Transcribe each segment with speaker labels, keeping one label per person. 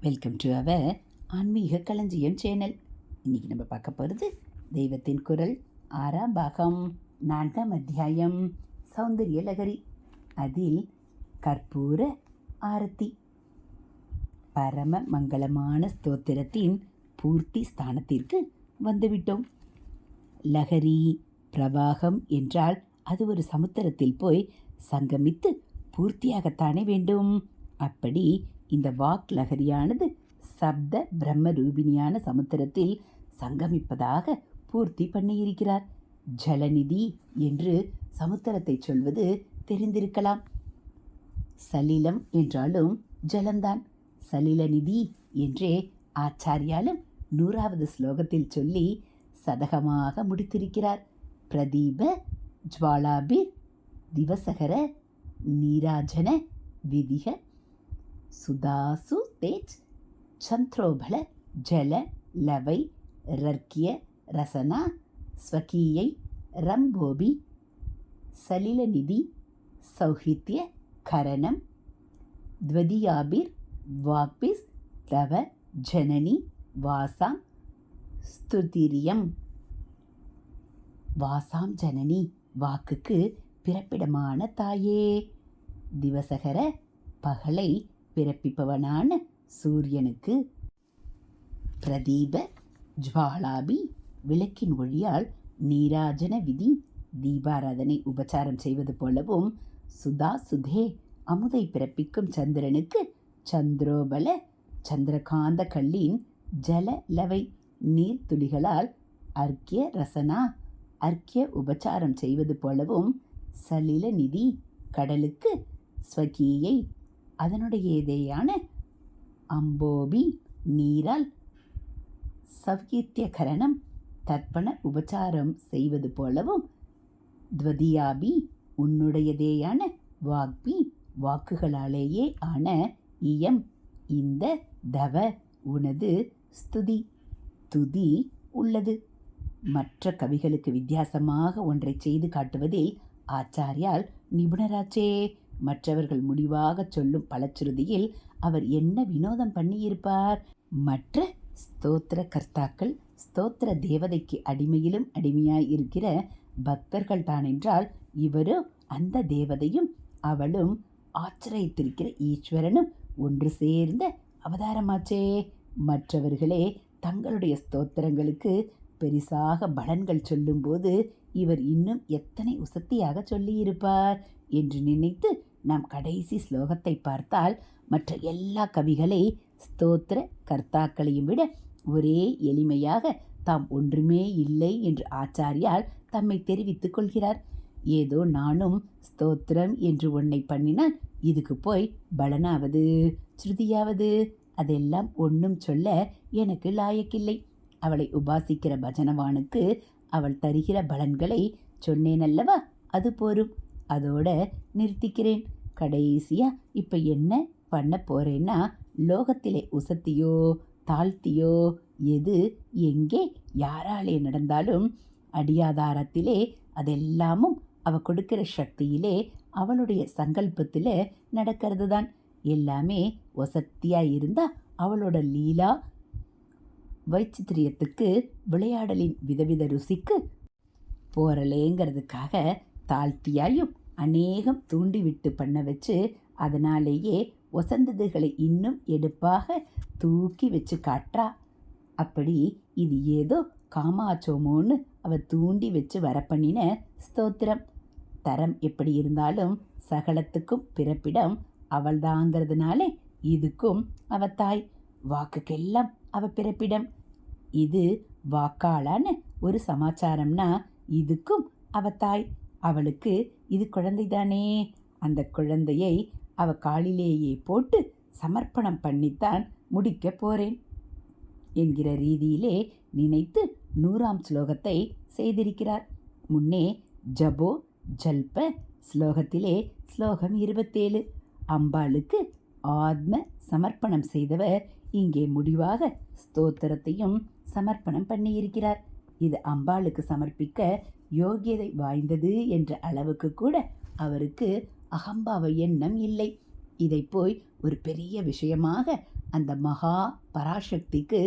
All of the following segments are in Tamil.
Speaker 1: வெல்கம் டு அவர் ஆன்மீக களஞ்சியம் சேனல் இன்றைக்கி நம்ம பார்க்க போகிறது தெய்வத்தின் குரல். ஆறாம் பாகம் நான்காம் அத்தியாயம் சௌந்தரிய லகரி. அதில் கற்பூர ஆரத்தி. பரம மங்களமான ஸ்தோத்திரத்தின் பூர்த்தி ஸ்தானத்திற்கு வந்துவிட்டோம். லகரி பிரவாகம் என்றால் அது ஒரு சமுத்திரத்தில் போய் சங்கமித்து பூர்த்தியாகத்தானே வேண்டும். அப்படி இந்த வாக் லகரியானது சப்த பிரம்ம ரூபிணியான சமுத்திரத்தில் சங்கமிப்பதாக பூர்த்தி பண்ணியிருக்கிறார். ஜலநிதி என்று சமுத்திரத்தை சொல்வது தெரிந்திருக்கலாம். சலிலம் என்றாலும் ஜலந்தான். சலிலநிதி என்றே ஆச்சாரியாலும் நூறாவது ஸ்லோகத்தில் சொல்லி சதகமாக முடித்திருக்கிறார். பிரதீப ஜுவாலாபிர் திவசகர நீராஜன விதிக சுதாசு தேஜ் சந்திரோபல ஜல லவை ரர்க்கிய ரசனா ஸ்வகீயை ரம்போபி சலிலநிதி சௌஹித்ய கரணம் த்வதியாபிர் வாக்பிஸ் தவ ஜனனி வாசாம் ஸ்துதிரியம். வாசாம் ஜனனி வாக்குக்கு பிறப்பிடமான தாயே. திவசகர பகலை பிறப்பிப்பவனான சூரியனுக்கு பிரதீப ஜுவாலாபி விளக்கின் ஒளியால் நீராஜன விதி தீபாராதனை உபச்சாரம் செய்வது போலவும் சுதா சுதே அமுதை பிறப்பிக்கும் சந்திரனுக்கு சந்திரோபல சந்திரகாந்த கல்லின் ஜல லவை நீர்த்துளிகளால் அர்க்கிய ரசனா அர்க்கிய உபச்சாரம் செய்வது போலவும் சலில நிதி கடலுக்கு ஸ்வகீயை அதனுடையதேயான அம்போபி நீரால் சவ்கீத்தியகரணம் தர்ப்பண உபச்சாரம் செய்வது போலவும் துவதியாபி உன்னுடையதேயான வாக்பி வாக்குகளாலேயே ஆன இயம் இந்த தவ உனது ஸ்துதி துதி உள்ளது. மற்ற கவிகளுக்கு வித்தியாசமாக ஒன்றை செய்து காட்டுவதில் ஆச்சாரியால் நிபுணராச்சே. மற்றவர்கள் முடிவாக சொல்லும் பலச்சுருதியில் அவர் என்ன வினோதம் பண்ணியிருப்பார்? மற்ற ஸ்தோத்திர கர்த்தாக்கள் ஸ்தோத்திர தேவதைக்கு அடிமையிலும் அடிமையாய் இருக்கிற பக்தர்கள் தானென்றால் இவரும் அந்த தேவதையும் அவளும் ஆச்சரியத்திருக்கிற ஈஸ்வரனும் ஒன்று சேர்ந்த அவதாரமாச்சே. மற்றவர்களே தங்களுடைய ஸ்தோத்திரங்களுக்கு பெரிசாக பலன்கள் சொல்லும்போது இவர் இன்னும் எத்தனை உசத்தியாக சொல்லியிருப்பார் என்று நினைத்து நாம் கடைசி ஸ்லோகத்தை பார்த்தால் மற்ற எல்லா கவிகளை ஸ்தோத்திர கர்த்தாக்களையும் விட ஒரே எளிமையாக தாம் ஒன்றுமே இல்லை என்று ஆச்சாரியால் தம்மை தெரிவித்துக் கொள்கிறார். ஏதோ நானும் ஸ்தோத்திரம் என்று ஒன்னை பண்ணினால் இதுக்கு போய் பலனாவது ஸ்ருதியாவது அதெல்லாம் ஒன்றும் சொல்ல எனக்கு லாயக்கில்லை. அவளை உபாசிக்கிற பஜனவானுக்கு அவள் தருகிற பலன்களை சொன்னேனல்லவா அது போரும். அதோட நிறுத்திக்கிறேன். கடைசியாக இப்போ என்ன பண்ண போகிறேன்னா லோகத்திலே உசத்தியோ தாழ்த்தியோ எது எங்கே யாராலே நடந்தாலும் அடியாதாரத்திலே அதெல்லாமும் அவ கொடுக்கிற சக்தியிலே அவளுடைய சங்கல்பத்தில் நடக்கிறது தான் எல்லாமே வசத்தியாக இருந்தால் அவளோட லீலா வைச்சித்திரியத்துக்கு விளையாடலின் விதவித ருசிக்கு போகிறலேங்கிறதுக்காக தாழ்த்தியாயும் அநேகம் தூண்டிவிட்டு பண்ண வச்சு அதனாலேயே ஒசந்ததுகளை இன்னும் எடுப்பாக தூக்கி வச்சு காட்டுறா. அப்படி இது ஏதோ காமாச்சோமோன்னு அவ தூண்டி வச்சு வர பண்ணின ஸ்தோத்திரம். தரம் எப்படி இருந்தாலும் சகலத்துக்கும் பிறப்பிடம் அவள்தாங்கிறதுனாலே இதுக்கும் அவ தாய். வாக்குக்கெல்லாம் அவ பிறப்பிடம். இது வாக்காளான ஒரு சமாச்சாரம்னா இதுக்கும் அவ தாய். அவளுக்கு இது குழந்தைதானே? அந்த குழந்தையை அவ காலிலேயே போட்டு சமர்ப்பணம் பண்ணித்தான் முடிக்க போறேன் என்கிற ரீதியிலே நினைத்து நூறாம் ஸ்லோகத்தை செய்திருக்கிறார். முன்னே ஜபோ ஜல்ப ஸ்லோகத்திலே ஸ்லோகம் இருபத்தேழு. அம்பாளுக்கு ஆத்ம சமர்ப்பணம் செய்தவர் இங்கே முடிவாக ஸ்தோத்திரத்தையும் சமர்ப்பணம் பண்ணியிருக்கிறார். இது அம்பாளுக்கு சமர்ப்பிக்க யோகியதை வாய்ந்தது என்ற அளவுக்கு கூட அவருக்கு அகம்பாவ எண்ணம் இல்லை. இதை போய் ஒரு பெரிய விஷயமாக அந்த மகா பராசக்திக்கு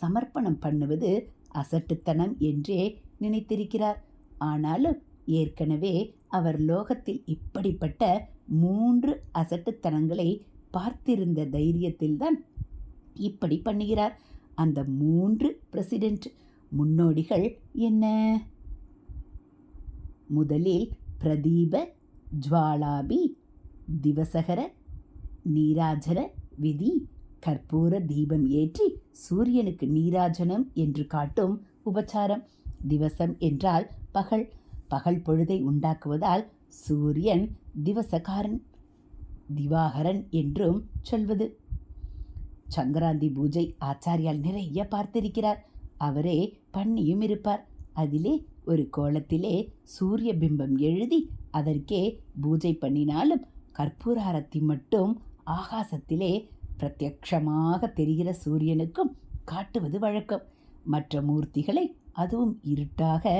Speaker 1: சமர்ப்பணம் பண்ணுவது அசட்டுத்தனம் என்றே நினைத்திருக்கிறார். ஆனாலும் ஏற்கனவே அவர் லோகத்தில் இப்படிப்பட்ட மூன்று அசட்டுத்தனங்களை பார்த்திருந்த தைரியத்தில்தான் இப்படி பண்ணுகிறார். அந்த மூன்று பிரசிடென்ட் முன்னோடிகள் என்ன? முதலில் பிரதீப ஜுவாலாபி திவசகர நீராஜன விதி கற்பூர தீபம் ஏற்றி சூரியனுக்கு நீராஜனம் என்று காட்டும் உபச்சாரம். திவசம் என்றால் பகல். பகல் பொழுதை உண்டாக்குவதால் சூரியன் திவசகாரன் திவாகரன் என்றும் சொல்வது. சங்கராந்தி பூஜை ஆச்சாரியால் நிறைய பார்த்திருக்கிறார். அவரே பண்ணியும் இருப்பார். அதிலே ஒரு கோலத்திலே சூரிய பிம்பம் எழுதி அதற்கே பூஜை பண்ணினாலும் கற்பூராரத்தி மட்டும் ஆகாசத்திலே பிரத்யக்ஷமாக தெரிகிற சூரியனுக்கும் காட்டுவது வழக்கம். மற்ற மூர்த்திகளை அதுவும் இருட்டாக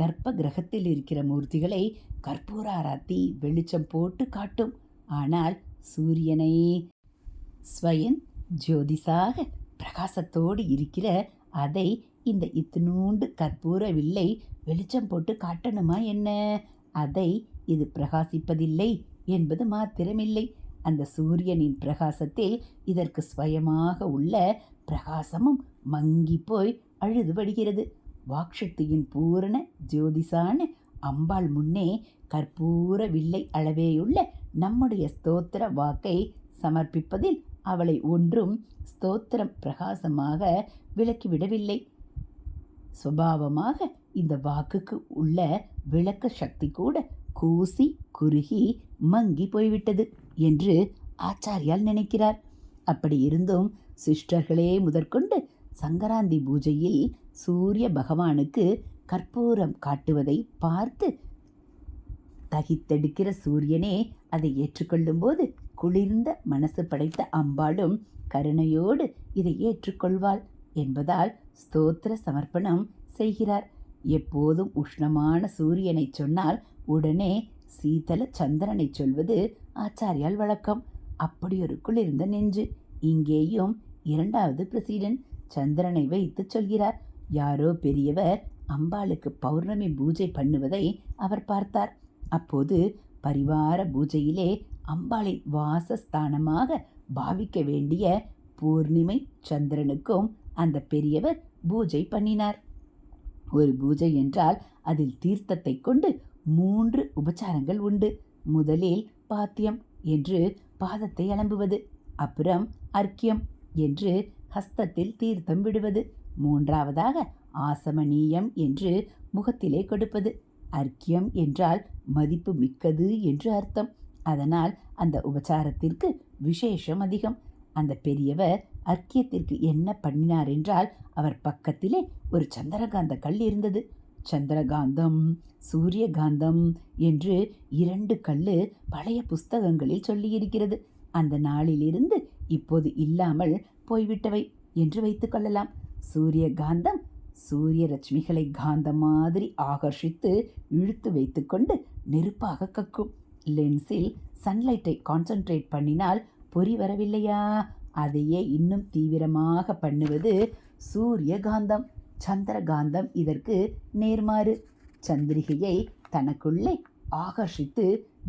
Speaker 1: கர்ப்ப கிரகத்தில் இருக்கிற மூர்த்திகளை கற்பூராராத்தி வெளிச்சம் போட்டு காட்டும். ஆனால் சூரியனை ஸ்வயன் ஜோதிஷாக பிரகாசத்தோடு இருக்கிற அதை இந்த இத்தினூண்டு கற்பூர வில்லை வெளிச்சம் போட்டு காட்டணுமா என்ன? அதை இது பிரகாசிப்பதில்லை என்பது மாத்திரமில்லை. அந்த சூரியனின் பிரகாசத்தில் இதற்கு ஸ்வயமாக உள்ள பிரகாசமும் மங்கி போய் அழுதுபடுகிறது வாக்ஷக்தியின் பூரண ஜோதிசான அம்பாள் முன்னே கற்பூர வில்லை அளவேயுள்ள நம்முடைய ஸ்தோத்திர வாக்கை சமர்ப்பிப்பதில் அவளை ஒன்றும் ஸ்தோத்திரம் பிரகாசமாக விளக்கிவிடவில்லை. சுபாவமாக இந்த வாக்குக்கு உள்ள விளக்க சக்தி கூட கூசி குறுகி மங்கி போய்விட்டது என்று ஆச்சாரியால் நினைக்கிறார். அப்படி இருந்தும் சிஸ்டர்களே முதற்கொண்டு சங்கராந்தி பூஜையில் சூரிய பகவானுக்கு கற்பூரம் காட்டுவதை பார்த்து தகித்தெடுக்கிற சூரியனே அதை ஏற்றுக்கொள்ளும்போது குளிர்ந்த மனசு படைத்த அம்பாளும் கருணையோடு இதை ஏற்றுக்கொள்வாள் என்பதால் ஸ்தோத்திர சமர்ப்பணம் செய்கிறார். எப்போதும் உஷ்ணமான சூரியனை சொன்னால் உடனே சீதல சந்திரனை சொல்வது ஆச்சாரியால் வழக்கம். அப்படியொருக்குள் இருந்த குளிர்ந்த நெஞ்சு. இங்கேயும் இரண்டாவது பிரசிடென்ட் சந்திரனை வைத்து சொல்கிறார். யாரோ பெரியவர் அம்பாளுக்கு பௌர்ணமி பூஜை பண்ணுவதை அவர் பார்த்தார். அப்போது பரிவார பூஜையிலே அம்பாளின் வாசஸ்தானமாக பாவிக்க வேண்டிய பூர்ணிமை சந்திரனுக்கும் அந்த பெரியவர் பூஜை பண்ணினார். ஒரு பூஜை என்றால் அதில் தீர்த்தத்தை கொண்டு மூன்று உபச்சாரங்கள் உண்டு. முதலில் பாத்தியம் என்று பாதத்தை அலம்புவது அப்புறம் அர்க்கியம் என்று ஹஸ்தத்தில் தீர்த்தம் விடுவது மூன்றாவதாக ஆசமனீயம் என்று முகத்திலே கொடுப்பது. அர்க்கியம் என்றால் மதிப்பு மிக்கது என்று அர்த்தம். அதனால் அந்த உபச்சாரத்திற்கு விசேஷம் அதிகம். அந்த பெரியவர் அர்க்கியத்திற்கு என்ன பண்ணினார் என்றால் அவர் பக்கத்திலே ஒரு சந்திரகாந்த கல் இருந்தது. சந்திரகாந்தம் சூரியகாந்தம் என்று இரண்டு கல்லு பழைய புஸ்தகங்களில் சொல்லியிருக்கிறது. அந்த நாளிலிருந்து இப்போது இல்லாமல் போய்விட்டவை என்று வைத்துக்கொள்ளலாம் சூரியகாந்தம் சூரிய ரட்சுமிகளை காந்தம் மாதிரி ஆகர்ஷித்து இழுத்து வைத்துக்கொண்டு நெருப்பாக கக்கும். லென்ஸில் சன்லைட்டை கான்சென்ட்ரேட் பண்ணினால் பொறி வரவில்லையா? அதையே இன்னும் தீவிரமாக பண்ணுவது சூரியகாந்தம் சந்திரகாந்தம். இதற்கு நேர்மாறு. சந்திரிகையை தனக்குள்ளே ஆகர்ஷித்து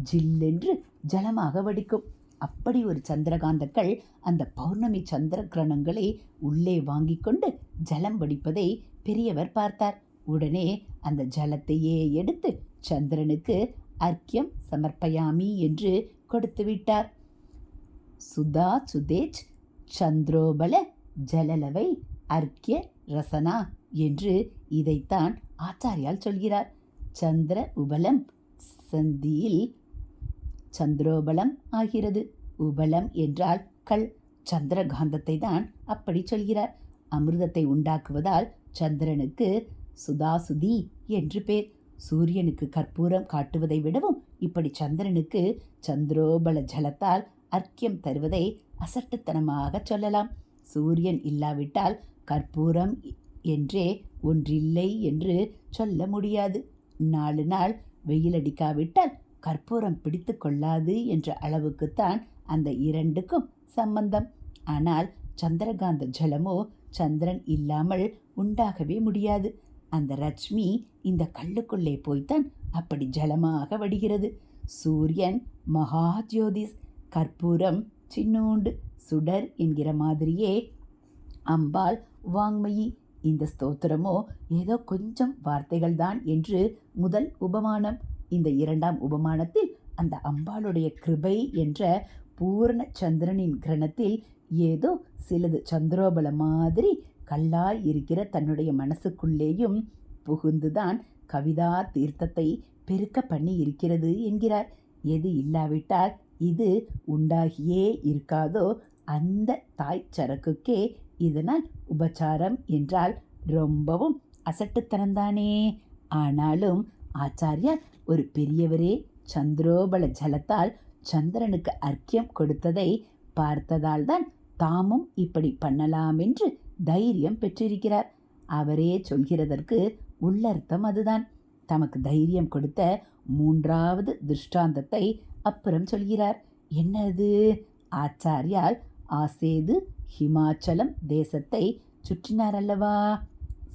Speaker 1: ஜில்லென்று ஜலமாக வடிக்கும். அப்படி ஒரு சந்திரகாந்தக்கள் அந்த பௌர்ணமி சந்திர கிரணங்களை உள்ளே வாங்கி கொண்டு ஜலம் வடிப்பதை பெரியவர் பார்த்தார். உடனே அந்த ஜலத்தையே எடுத்து சந்திரனுக்கு அர்க்கியம் சமர்ப்பயாமி என்று கொடுத்து விட்டார். சுதா சுதேஜ் சந்திரோபல ஜலலவை அர்க்கிய ரசனா என்று இதைத்தான் ஆச்சாரியால் சொல்கிறார். சந்திர உபலம் சந்தியில் சந்திரோபலம் ஆகிறது. உபலம் என்றால் கல். சந்திரகாந்தத்தை தான் அப்படி சொல்கிறார். அமிர்தத்தை உண்டாக்குவதால் சந்திரனுக்கு சுதாசுதி என்று பேர். சூரியனுக்கு கற்பூரம் காட்டுவதை விடவும் இப்படி சந்திரனுக்கு சந்திரோபல ஜலத்தால் அர்க்கியம் தருவதை அசட்டுத்தனமாக சொல்லலாம். சூரியன் இல்லாவிட்டால் கற்பூரம் என்றே ஒன்றில்லை என்று சொல்ல முடியாது. நாலு நாள் வெயிலடிக்காவிட்டால் கற்பூரம் பிடித்து கொள்ளாது என்ற அளவுக்குத்தான் அந்த இரண்டுக்கும் சம்பந்தம். ஆனால் சந்திரகாந்த ஜலமோ சந்திரன் இல்லாமல் உண்டாகவே முடியாது. அந்த ரஜ்மி இந்த கல்லுக்குள்ளே போய்த்தான் அப்படி ஜலமாக வடிகிறது. சூரியன் மகா ஜோதிஷ் கற்பூரம் சின்னூண்டு சுடர் என்கிற மாதிரியே அம்பாள் வாங்மயி இந்த ஸ்தோத்திரமோ ஏதோ கொஞ்சம் வார்த்தைகள் தான் என்று முதல் உபமானம் இந்த இரண்டாம் உபமானத்தில் அந்த அம்பாளுடைய கிருபை என்ற பூர்ண சந்திரனின் கிரணத்தில் ஏதோ சிலது சந்திரோபல மாதிரி கல்லாய் இருக்கிற தன்னுடைய மனசுக்குள்ளேயும் புகுந்துதான் கவிதா தீர்த்தத்தை பெருக்க பண்ணி இருக்கிறது என்கிறார். எது இல்லாவிட்டால் இது உண்டாகியே இருக்காதோ அந்த தாய் சரக்குக்கே இதனால் உபச்சாரம் என்றால் ரொம்பவும் அசட்டுத்தனந்தானே ஆனாலும் ஆச்சாரியார் ஒரு பெரியவரே சந்திரோபல ஜலத்தால் சந்திரனுக்கு அர்க்கியம் கொடுத்ததை பார்த்ததால் தான் தாமும் இப்படி பண்ணலாம் என்று தைரியம் பெற்றிருக்கிறார். அவரே சொல்கிறதற்கு உள்ளர்த்தம் அதுதான். தமக்கு தைரியம் கொடுத்த மூன்றாவது திருஷ்டாந்தத்தை அப்புறம் சொல்கிறார் என்னது? ஆச்சாரியால் ஆசேது ஹிமாச்சலம் தேசத்தை சுற்றினார் அல்லவா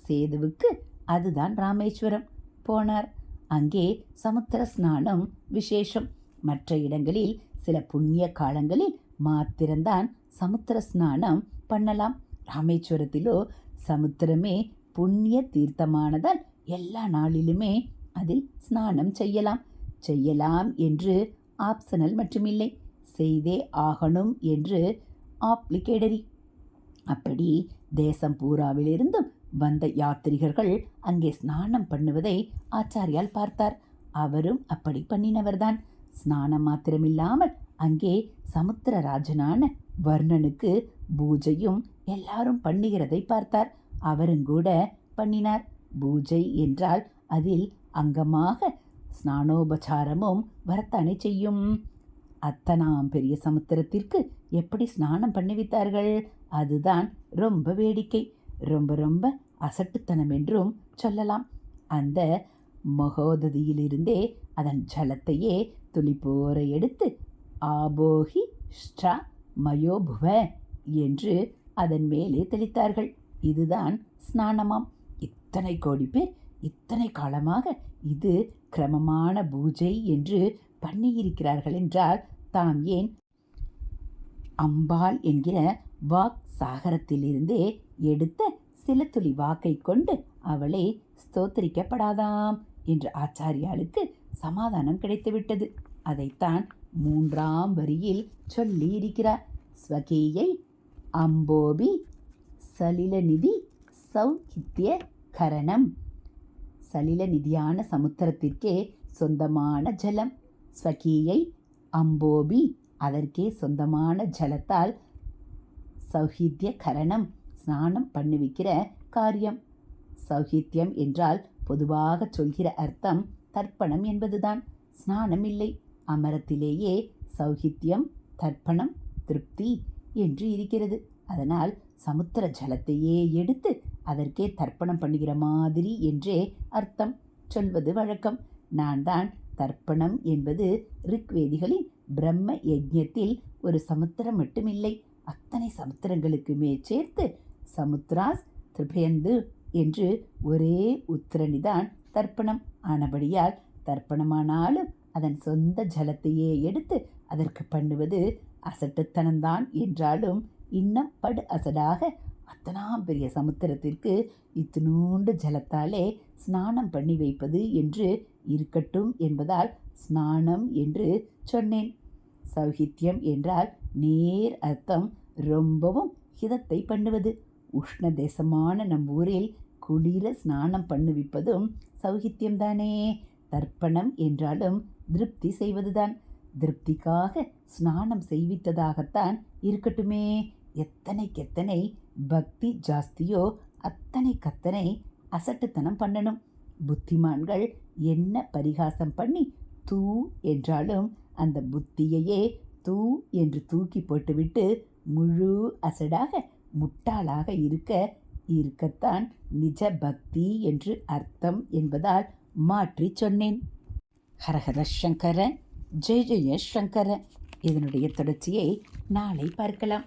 Speaker 1: சேதுவுக்கு அதுதான் ராமேஸ்வரம் போனார். அங்கே சமுத்திர ஸ்நானம் விசேஷம். மற்ற இடங்களில் சில புண்ணிய காலங்களில் மாத்திரம்தான் சமுத்திர ஸ்நானம் பண்ணலாம். ராமேஸ்வரத்திலோ சமுத்திரமே புண்ணிய தீர்த்தமானதால் எல்லா நாளிலுமே அதில் ஸ்நானம் செய்யலாம். செய்யலாம் என்று ஆப்ஷனல் மட்டுமில்லை செய்தே ஆகணும் என்று ஆப்ளிகேடரி. அப்படி தேசம் பூராவிலிருந்தும் வந்த யாத்ரிகர்கள் அங்கே ஸ்நானம் பண்ணுவதை ஆச்சாரியால் பார்த்தார். அவரும் அப்படி பண்ணினவர்தான். ஸ்நானம் மாத்திரமில்லாமல் அங்கே சமுத்திரராஜனான வர்ணனுக்கு பூஜையும் எல்லாரும் பண்ணுகிறதை பார்த்தார். அவரும் கூட பண்ணினார். பூஜை என்றால் அதில் அங்கமாக ஸ்நானோபசாரமும் வரத்தானே செய்யும். அத்தனாம் பெரிய சமுத்திரத்திற்கு எப்படி ஸ்நானம் பண்ணிவித்தார்கள்? அதுதான் ரொம்ப வேடிக்கை. ரொம்ப ரொம்ப அசட்டுத்தனம் என்றும் சொல்லலாம். அந்த மகோததியிலிருந்தே அதன் ஜலத்தையே துளிப்போர எடுத்து ஆபோகி ஸ்ட்ரா மயோபுவ என்று அதன் மேலே தெளித்தார்கள். இதுதான் ஸ்நானமாம். இத்தனை கோடி பேர் இத்தனை காலமாக இது கிரமமான பூஜை என்று பண்ணியிருக்கிறார்கள் என்றால் தாம் ஏன்? அம்பாள் என்கிற வாக் சாகரத்திலிருந்தே எடுத்த சில துளி வாக்கை கொண்டு அவளே ஸ்தோத்தரிக்கப்படாதாம் என்று ஆச்சாரியாளுக்கு சமாதானம் கிடைத்துவிட்டது. அதைத்தான் மூன்றாம் வரியில் சொல்லி இருக்கிறார் ஸ்வகீயை அம்போபி சலிலநிதி சௌகித்ய கரணம். சலிலநிதியான சமுத்திரத்திற்கே சொந்தமான ஜலம். ஸ்வகீயை அம்போபி அதற்கே சொந்தமான ஜலத்தால் சௌஹித்ய கரணம் ஸ்நானம் பண்ணுவிக்கிற காரியம். சௌஹித்யம் என்றால் பொதுவாக சொல்கிற அர்த்தம் தர்ப்பணம் என்பதுதான். ஸ்நானம் இல்லை அமரத்திலேயே சௌஹித்யம் தர்ப்பணம் திருப்தி என்று இருக்கிறது. அதனால் சமுத்திர ஜலத்தையே எடுத்து அதற்கே தர்ப்பணம் பண்ணுகிற மாதிரி என்றே அர்த்தம். சொல்வது வழக்கம். நான் தான் தர்ப்பணம் என்பது ரிக்வேதிகளின் பிரம்ம யஜ்யத்தில் ஒரு சமுத்திரம் மட்டுமில்லை. அத்தனை சமுத்திரங்களுக்குமே சேர்த்து சமுத்ராஸ் திரிபயந்து என்று ஒரே உத்திரணிதான் தர்ப்பணம். ஆனபடியால் தர்ப்பணமானாலும் அதன் சொந்த ஜலத்தையே எடுத்து அதற்கு பண்ணுவது அசட்டுத்தனம்தான் என்றாலும் இன்னும் படு அசடாக அத்தனா பெரிய சமுத்திரத்திற்கு இத்தினூண்டு ஜலத்தாலே ஸ்நானம் பண்ணி வைப்பது என்று இருக்கட்டும் என்பதால் ஸ்நானம் என்று சொன்னேன். சௌகித்யம் என்றால் நேர் அர்த்தம் ரொம்பவும் ஹிதத்தை பண்ணுவது. உஷ்ண தேசமான நம் ஊரில் குளிர ஸ்நானம் பண்ணுவிப்பதும் சௌகித்யம்தானே தர்ப்பணம் என்றாலும் திருப்தி செய்வதுதான். திருப்திக்காக ஸ்நானம் செய்வித்ததாகத்தான் இருக்கட்டுமே. எத்தனைக்கெத்தனை பக்தி ஜாஸ்தியோ அத்தனை கத்தனை அசட்டுத்தனம் பண்ணணும். புத்திமான்கள் என்ன பரிகாசம் பண்ணி தூ என்றாலும் அந்த புத்தியையே தூ என்று தூக்கி போட்டுவிட்டு முழு அசடாக முட்டாளாக இருக்க இருக்கத்தான் நிஜ பக்தி என்று அர்த்தம் என்பதால் மாற்றி சொன்னேன். ஹரஹர சங்கர ஜெய ஜெய சங்கர. இதனுடைய தொடர்ச்சியை நாளை பார்க்கலாம்.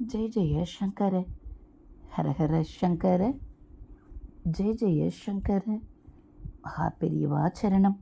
Speaker 1: ஜெய ஜெய சங்கர ஹரஹர சங்கர ஜெய ஜெய சங்கர மகாபெரியவா சரணம்